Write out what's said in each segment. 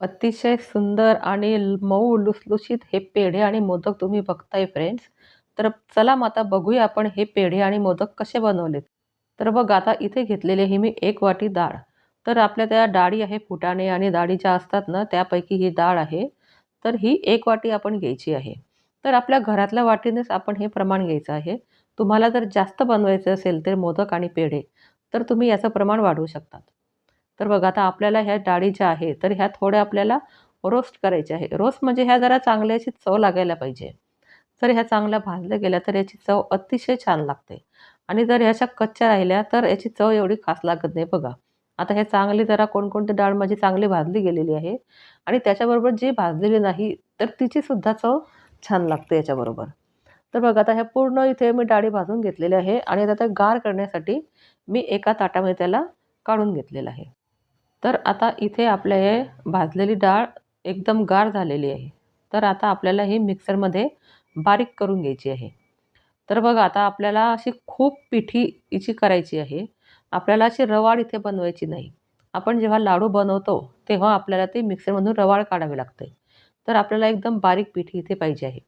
अतिशय सुंदर आणि मऊ लुसलुशीत हे पेढे आणि मोदक तुम्ही बघताय फ्रेंड्स. तर चला मग आता बघूया आपण हे पेढे आणि मोदक कसे बनवलेत. तर बघ आता इथे घेतलेले ही मी एक वाटी डाळ. तर आपल्या त्या डाळी आहे फुटाणे आणि डाळी ज्या असतात ना त्यापैकी ही डाळ आहे. तर ही एक वाटी आपण घ्यायची आहे. तर आपल्या घरातल्या वाटीनेच आपण हे प्रमाण घ्यायचं आहे. तुम्हाला जर जास्त बनवायचं असेल तर मोदक आणि पेढे तर तुम्ही याचं प्रमाण वाढवू शकतात. तर बघा आता आपल्याला ह्या डाळी ज्या आहे तर ह्या थोड्या आपल्याला रोस्ट करायच्या आहे. रोस्ट म्हणजे ह्या जरा चांगल्या अशी चव लागायला पाहिजे. जर ह्या चांगल्या भाजल्या गेल्या तर याची चव अतिशय छान लागते आणि जर ह्याच्या कच्च्या राहिल्या तर याची चव एवढी खास लागत नाही बघा. आता हे चांगली जरा कोणकोणती डाळ माझी चांगली भाजली गेलेली आहे आणि त्याच्याबरोबर जी भाजलेली नाही तर तिची सुद्धा चव छान लागते याच्याबरोबर. तर बघा आता ह्या पूर्ण इथे मी डाळी भाजून घेतलेली आहे आणि आता ते गार करण्यासाठी मी एका ताटामध्ये त्याला काढून घेतलेलं आहे. तर आता इथे आपल्या हे भाजलेली डाळ एकदम गार झालेली आहे. तर आता आपल्याला ही मिक्सरमध्ये बारीक करून घ्यायची आहे. तर बघा आता आपल्याला अशी खूप पिठी हिची करायची आहे. आपल्याला अशी रवाळ इथे बनवायची नाही. आपण जेव्हा लाडू बनवतो तेव्हा आपल्याला ते मिक्सरमधून रवाळ काढावी लागते. तर आपल्याला एकदम बारीक पिठी इथे पाहिजे आहे.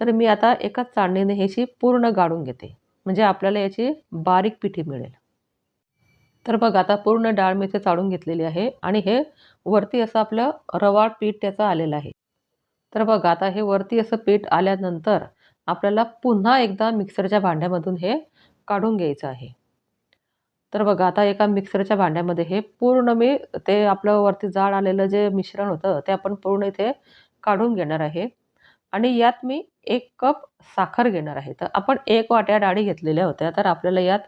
तर मी आता एकाच चाळणीने ही पूर्ण गाळून घेते. म्हणजे आपल्याला याची बारीक पिठी मिळेल. तर बघ आता पूर्ण डाळ मी इथे चाळून घेतलेली आहे आणि हे वरती असं आपलं रवाळ पीठ त्याचं आलेलं आहे. तर बघा आता हे वरती असं पीठ आल्यानंतर आपल्याला पुन्हा एकदा मिक्सरच्या भांड्यामधून हे काढून घ्यायचं आहे. तर बघा आता एका मिक्सरच्या भांड्यामध्ये हे पूर्ण मी ते आपलं वरती जाड आलेलं जे मिश्रण होतं ते आपण पूर्ण इथे काढून घेणार आहे आणि यात मी एक कप साखर घेणार आहे. तर आपण एक वाट्या डाळी घेतलेल्या होत्या तर आपल्याला यात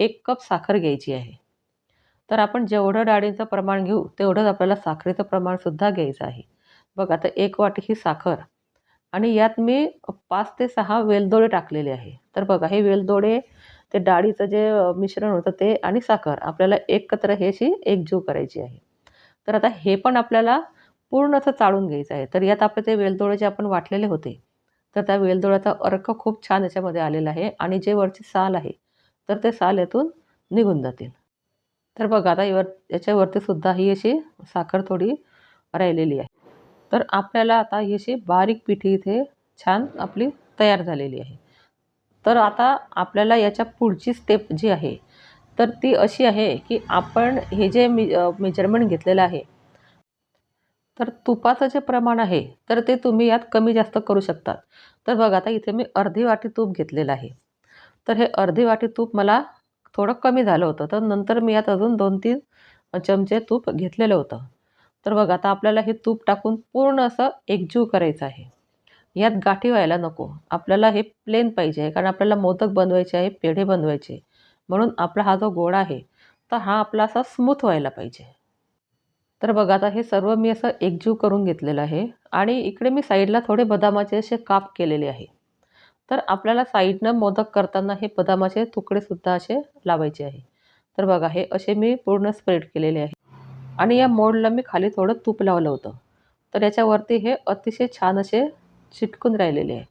एक कप साखर घ्यायची आहे. तर आपण जेवढं डाळीचं प्रमाण घेऊ तेवढंच आपल्याला साखरेचं प्रमाणसुद्धा घ्यायचं आहे. बघ आता एक वाटी ही साखर आणि यात मी पाच ते सहा वेलदोडे टाकलेले आहे. तर बघा हे वेलदोडे ते डाळीचं जे मिश्रण होतं ते आणि साखर आपल्याला एकत्र हे अशी एकजीव करायची आहे. तर आता हे पण आपल्याला पूर्ण असं चाळून घ्यायचं आहे. तर यात आपले ते वेलदोडे जे आपण वाटलेले होते तर त्या वेलदोड्याचा अर्क खूप छान याच्यामध्ये आलेला आहे आणि जे वरची साल आहे तर ते साल यातून निघून जातील. तर बघा आता यावर याच्यावरती सुद्धा ही अशी साखर थोडी राहिलेली आहे. तर आपल्याला आता ही अशी बारीक पिठी इथे छान आपली तयार झालेली आहे. तर आता आपल्याला याच्या पुढची स्टेप जी आहे तर ती अशी आहे की आपण हे जे मी मेजरमेंट घेतलेलं आहे तर तुपाचं जे प्रमाण आहे तर ते तुम्ही यात कमी जास्त करू शकतात. तर बघा आता इथे मी अर्धी वाटी तूप घेतलेलं आहे. तर हे अर्धी वाटी तूप मला थोडं कमी झालं होतं. तर नंतर मी यात अजून 2-3 चमचे तूप घेतलेलं होतं. तर बघा आता आपल्याला हे तूप टाकून पूर्ण असं एकजीव करायचं आहे. यात गाठी व्हायला नको. आपल्याला हे प्लेन पाहिजे आहे कारण आपल्याला मोदक बनवायचे आहे, पेढे बनवायचे. म्हणून आपला हा जो गोळा आहे तर हा आपला असा स्मूथ व्हायला पाहिजे. तर बघा आता हे सर्व मी असं एकजीव करून घेतलेलं आहे आणि इकडे मी साईडला थोडे बदामाचे असे काप केलेले आहे. तर आपल्याला साईडनं मोदक करताना हे बदामाचे तुकडेसुद्धा असे लावायचे आहे. तर बघा हे असे मी पूर्ण स्प्रेड केलेले आहे आणि या मोडला मी खाली थोडं तूप लावलं होतं. तर याच्यावरती हे अतिशय छान असे चिटकून राहिलेले आहे.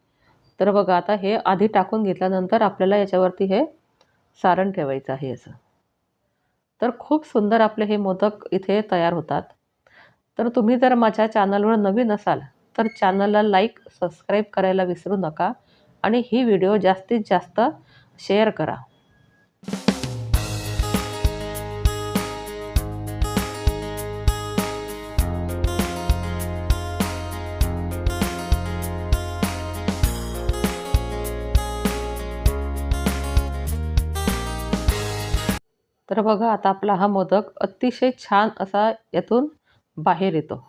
तर बघा आता हे आधी टाकून घेतल्यानंतर आपल्याला याच्यावरती हे सारण ठेवायचं आहे असं. तर खूप सुंदर आपले हे मोदक इथे तयार होतात. तर तुम्ही जर माझ्या चॅनलवर नवीन असाल तर चॅनलला लाईक, सबस्क्राईब करायला विसरू नका आणि ही व्हिडिओ जास्तीत जास्त शेअर करा. तर बघा आता आपला हा मोदक अतिशय छान असा यातून बाहेर येतो.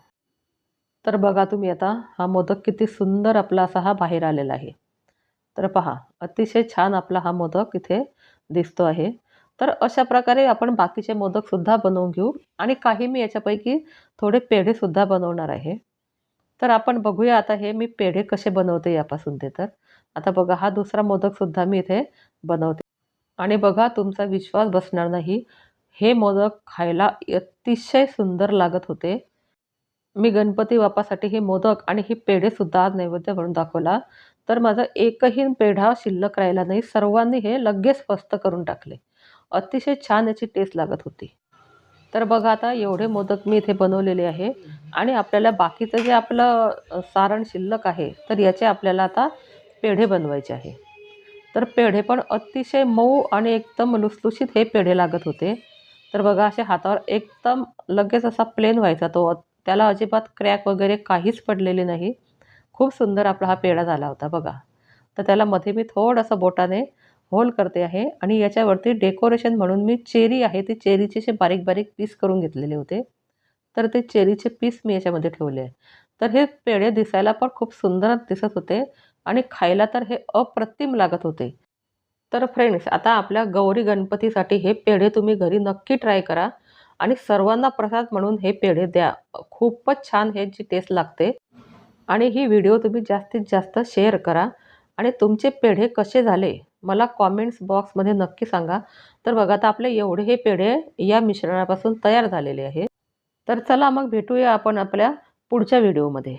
तर बघा तुम्ही आता हा मोदक किती सुंदर आपला असा हा बाहेर आलेला आहे. तर पहा अतिशय छान आपला हा मोदक इथे दिसतो आहे. तर अशा प्रकारे आपण बाकीचे मोदकसुद्धा बनवून घेऊ आणि काही मी याच्यापैकी थोडे पेढेसुद्धा बनवणार आहे. तर आपण बघूया आता हे मी पेढे कसे बनवते यापासून ते तर. आता बघा हा दुसरा मोदकसुद्धा मी इथे बनवते आणि बघा तुमचा विश्वास बसणार नाही. हे मोदक खायला अतिशय सुंदर लागत होते. मी गणपती बाप्पासाठी हे मोदक आणि हे पेढेसुद्धा आज नैवेद्य म्हणून दाखवला. तर माझा एकही पेढा शिल्लक राहिला नाही. सर्वांनी हे लगेच फस्त करून टाकले. अतिशय छान याची टेस्ट लागत होती. तर बघा आता एवढे मोदक मी इथे बनवलेले आहे आणि आपल्याला बाकीचं जे आपलं सारण शिल्लक आहे तर याचे आपल्याला आता पेढे बनवायचे आहे तर पेढे पण अतिशय मऊ आणि एकदम लुसलुशीत हे पेढे लागत होते तर बघा असे हातावर एकदम लगेच असा प्लेन व्हायचा तो त्याला अजिबात क्रॅक वगैरे काहीच पडलेले नाही खूप सुंदर आपला हा पेढा झाला होता बघा. तर त्याला मध्ये मी थोडंसं बोटाने होल करते आहे आणि याच्यावरती डेकोरेशन म्हणून मी चेरी आहे ती चेरीचे असे बारीक बारीक पीस करून घेतलेले होते. तर ते चेरीचे पीस मी याच्यामध्ये ठेवले आहे. तर हे पेढे दिसायला पण खूप सुंदर दिसत होते आणि खायला तर हे अप्रतिम लागत होते. तर फ्रेंड्स आता आपल्या गौरी गणपतीसाठी हे पेढे तुम्ही घरी नक्की ट्राय करा आणि सर्वांना प्रसाद म्हणून हे पेढे द्या. खूपच छान ह्याची टेस्ट लागते. आणि ही व्हिडिओ तुम्ही जास्तीत जास्त शेअर करा. आणि तुमचे पेढे कसे झाले मला कॉमेंट्स बॉक्समध्ये नक्की सांगा. तर बघा आता आपले एवढे हे पेढे या मिश्रणापासून तयार झालेले आहे तर चला मग भेटूया आपण आपल्या पुढच्या व्हिडिओमध्ये